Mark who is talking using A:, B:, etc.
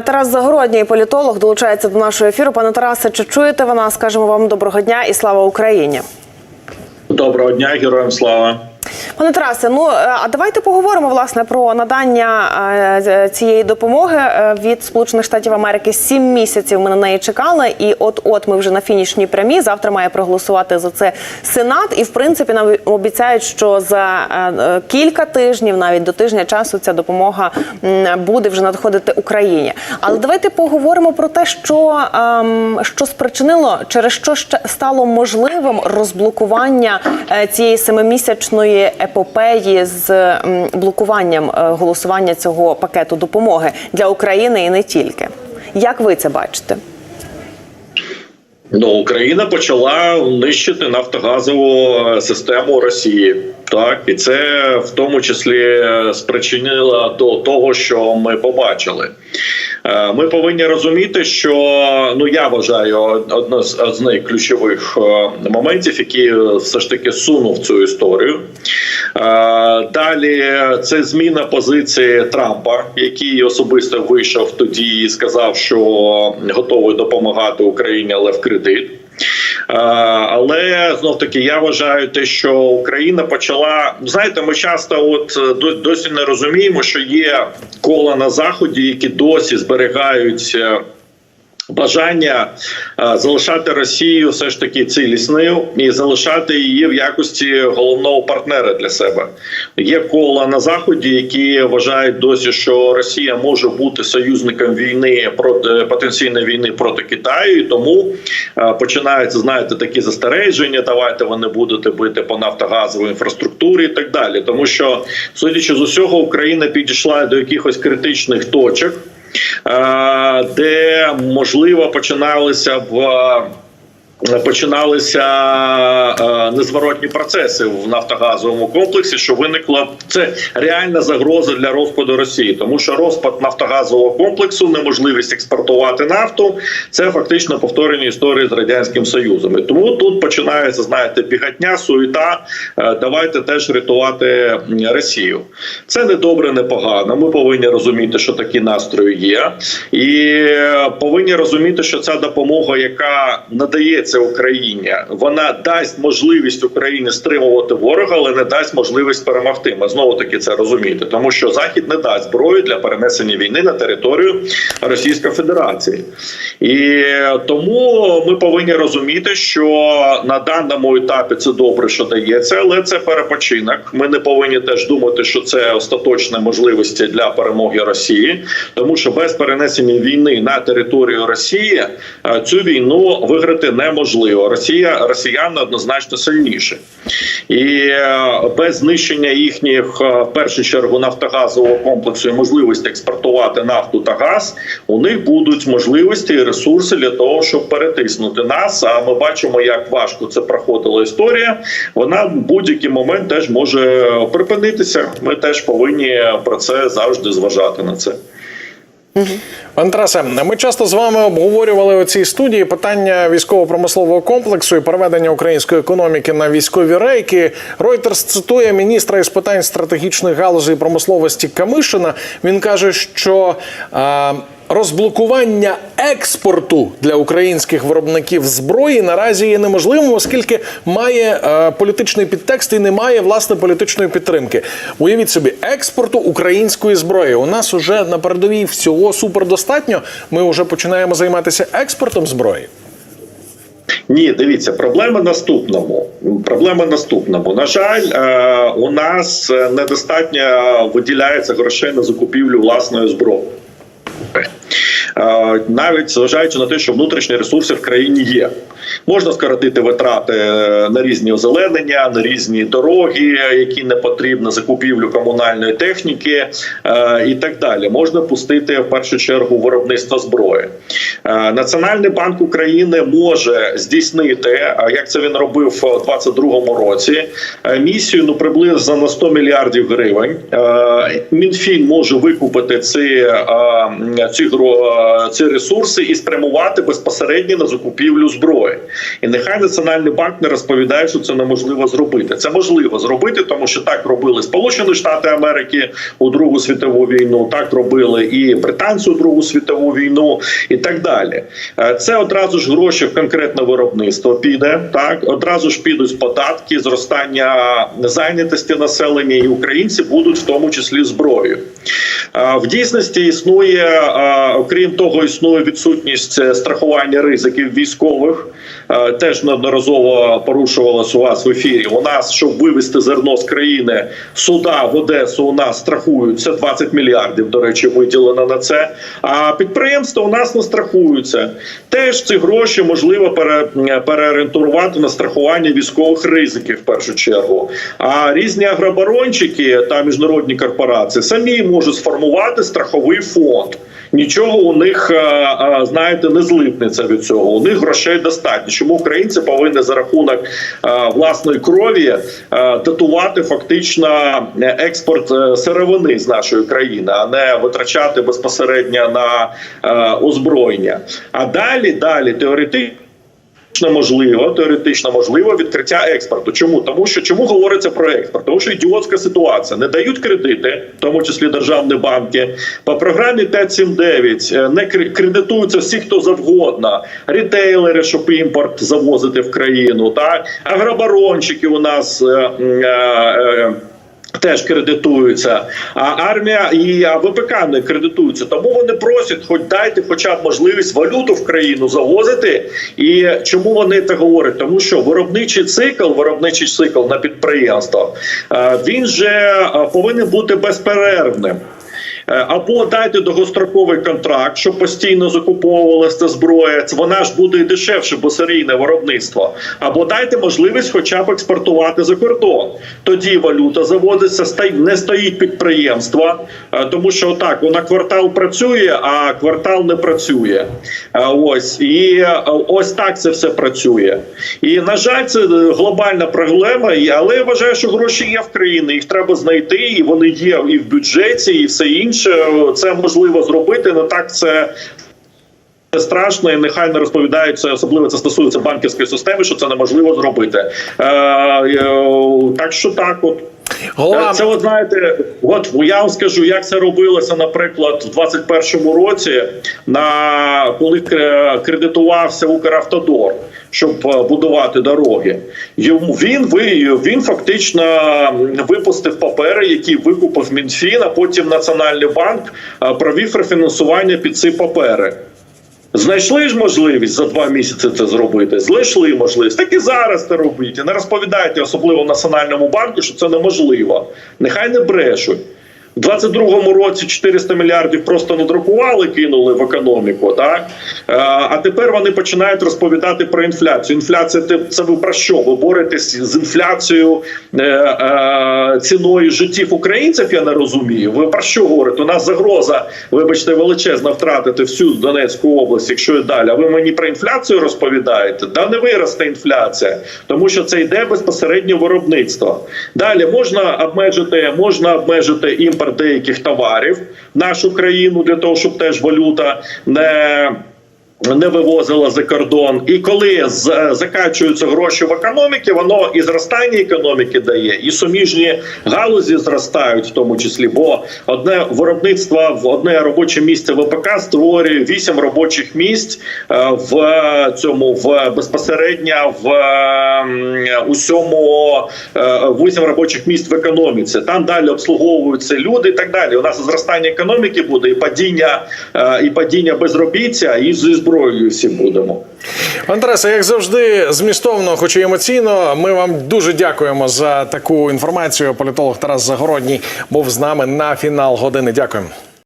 A: Тарас Загородній, політолог, долучається до нашого ефіру. Пане Тарасе, чи чуєте ви нас? Скажемо вам доброго дня і слава Україні.
B: Доброго дня, героям слава.
A: Пане Тарасе, ну е, а давайте поговоримо власне про надання е, цієї допомоги е, від Сполучених Штатів Америки. Сім місяців ми на неї чекали, і от от ми вже на фінішній прямі. Завтра має проголосувати за це Сенат. І в принципі нам обіцяють, що за кілька тижнів, навіть до тижня часу, ця допомога буде вже надходити Україні. Але давайте поговоримо про те, що, ем, що спричинило, через що стало можливим розблокування цієї семимісячної епопеї з блокуванням е, голосування цього пакету допомоги для України і не тільки. Як ви це бачите?
B: Ну, Україна почала нищити нафтогазову е, систему Росії. Так, і це в тому числі е, спричинило до того, що ми побачили. Е, Ми повинні розуміти, що ну я вважаю одне з, найключових е, моментів, які все ж таки сунув цю історію. Е, Далі це зміна позиції Трампа, який особисто вийшов тоді і сказав, що готовий допомагати Україні, але в кредит. Але знов таки я вважаю те, що Україна почала. Знаєте, ми часто от е, досі не розуміємо, що є кола на заході, які досі зберігають. Бажання е, залишати Росію все ж таки цілісною і залишати її в якості головного партнера для себе. Є кола на заході, які вважають досі, що Росія може бути союзником війни проти потенційної війни проти Китаю, і тому е, починаються знаєте такі застереження. Давайте ви не будете бити по нафтогазовій інфраструктурі і так далі. Тому що, судячи з усього, Україна підійшла до якихось критичних точок. Е, де можливо починалися в. Починалися е, незворотні процеси в нафтогазовому комплексі, що виникла це реальна загроза для розпаду Росії, тому що розпад нафтогазового комплексу, неможливість експортувати нафту, це фактично повторення історії з радянським союзом. І тому тут починається знаєте бігатня, суєта. Е, давайте теж рятувати Росію. Це не добре, не погано. Ми повинні розуміти, що такі настрої є, і е, повинні розуміти, що ця допомога, яка надається Україні, вона дасть можливість Україні стримувати ворога, але не дасть можливість перемогти. Ми знову таки це розуміти, тому що Захід не дасть зброю для перенесення війни на територію Російської Федерації, і тому ми повинні розуміти, що на даному етапі це добре, що дається, але це перепочинок. Ми не повинні теж думати, що це остаточні можливості для перемоги Росії, тому що без перенесення війни на територію Росії е, цю війну виграти неможливо. Росія росіяни однозначно сильніші, і е, без знищення їхніх е, в першу чергу нафтогазового комплексу і можливості експортувати нафту та газ. У них будуть можливості і ресурси для того, щоб перетиснути нас. А ми бачимо, як важко це проходила історія. Вона в будь-який момент теж може припинитися. Ми теж повинні про це завжди зважати на це.
C: Пане Тарасе, ми часто з вами обговорювали у цій студії питання військово-промислового комплексу і переведення української економіки на військові рейки. Reuters цитує міністра із питань стратегічних галузей промисловості Камишина. Він каже, що е, розблокування експорту для українських виробників зброї наразі є неможливим, оскільки має е, політичний підтекст і немає власне політичної підтримки. Уявіть собі, експорту української зброї. У нас уже на передовій всього супердостатньо. Ми вже починаємо займатися експортом зброї.
B: Ні, дивіться, проблема наступному. Проблема наступному. На жаль, е, у нас е, недостатньо виділяється грошей на закупівлю власної зброї. Е, Навіть зважаючи на те, що внутрішні ресурси в країні є, можна скоротити витрати е, на різні озеленення, на різні дороги, які не потрібні, закупівлю комунальної техніки е, і так далі. Можна пустити в першу чергу виробництво зброї. Національний банк України може здійснити, як це він робив у 2022 році, місію ну приблизно на 100 мільярдів гривень. Мінфін може викупити ці, ці, ці ці ресурси і спрямувати безпосередньо на закупівлю зброї. І нехай національний банк не розповідає, що це неможливо зробити. Це можливо зробити, тому що так робили Сполучені Штати Америки у Другу світову війну, так робили і британці у Другу світову війну, і так далі. Е, Це одразу ж гроші в конкретне виробництво піде. Так одразу ж підуть податки, зростання зайнятості населення, і українці будуть в тому числі зброєю. Е, В дійсності існує, е, того, існує відсутність е, страхування ризиків військових. Е, Теж неодноразово порушувалось у вас в ефірі. У нас, щоб вивезти зерно з країни, суда в Одесу у нас страхуються 20 мільярдів. До речі, виділено на це. А підприємства у нас не страхуються. Теж ці гроші можливо пере, переорієнтувати на страхування військових ризиків в першу чергу. А різні агробарончики та міжнародні корпорації самі можуть сформувати страховий фонд. Нічого у них е, е, знаєте не злипнеться від цього. У них грошей достатньо. Чому українці повинні за рахунок е, власної крові татувати фактично експорт сировини з нашої країни, а не витрачати безпосередньо на озброєння. А далі, далі теоретично. Теоретично можливо, теоретично можливо відкриття експорту. Чому тому, що чому говориться про експорт? Тому що ідіотська ситуація не дають кредити, в тому числі державні банки. По програмі 5.7.9 е, не кредитуються всі, хто завгодно, рітейлери, щоб імпорт завозити в країну, так агробарончики у нас. Е, е, е, Теж кредитуються, а армія і ВПК не кредитуються. Тому вони просять, хоч дайте, хоча б можливість валюту в країну завозити. І чому вони це говорять? Тому що виробничий цикл, виробничий цикл на підприємствах, е, він же е, повинен бути безперервним. Е, Або дайте довгостроковий контракт, щоб постійно закуповувалася ця зброя. Вона ж буде дешевше, бо серійне виробництво. Або дайте можливість, хоча б експортувати за кордон. Тоді валюта заводиться, не стоїть підприємства, е, тому що так вона квартал працює, а квартал не працює. Е, Ось і ось так це все працює. І на жаль, це глобальна проблема. Але я вважаю, що гроші є в країні. Їх треба знайти, і вони є і в бюджеті, і все інше. Це можливо зробити. Не так це. Страшно і нехай не розповідають це, особливо це стосується банківської системи, що це неможливо зробити. Е, е, так що так, от
C: Голова
B: це, от знаєте, от я вам скажу, як це робилося, наприклад, в 21-му році, на коли кредитувався Укравтодор, щоб е, будувати дороги. Йому він він фактично випустив папери, які викупив Мінфін, а потім Національний банк е, провів рефінансування під ці папери. Знайшли ж можливість за два місяці це зробити. Знайшли можливість. Так і зараз це робіть. Не розповідайте, особливо Національному банку, що це неможливо. Нехай не брешуть. У 22-му році 400 мільярдів просто надрукували, кинули в економіку. Так Е, а тепер вони починають розповідати про інфляцію. Інфляція це- ви про що? Ви боретесь з інфляцією е, е, ціною життів українців? Я не розумію. Ви про що говорите? У нас загроза, вибачте, величезна втратити всю Донецьку область, якщо і далі. А ви мені про інфляцію розповідаєте? Да не виросте інфляція, тому що це йде безпосередньо виробництво. Далі можна обмежити, можна обмежити імпорт деяких товарів в нашу країну для того, щоб теж валюта не. Не вивозила за кордон, і коли з- закачуються гроші в економіки, воно і зростання економіки дає, і суміжні галузі зростають, в тому числі. Бо одне виробництво в одне робоче місце ВПК створює вісім робочих місць е, в цьому в безпосередньо в усьому е, вісім робочих місць в економіці. Там далі обслуговуються люди і так далі. У нас зростання економіки буде і падіння, е, і падіння безробіття, і зі зброєю всі будемо.
C: Андреса, як завжди, змістовно, хоч і емоційно. Ми вам дуже дякуємо за таку інформацію. Політолог Тарас Загородній був з нами на фінал години. Дякуємо.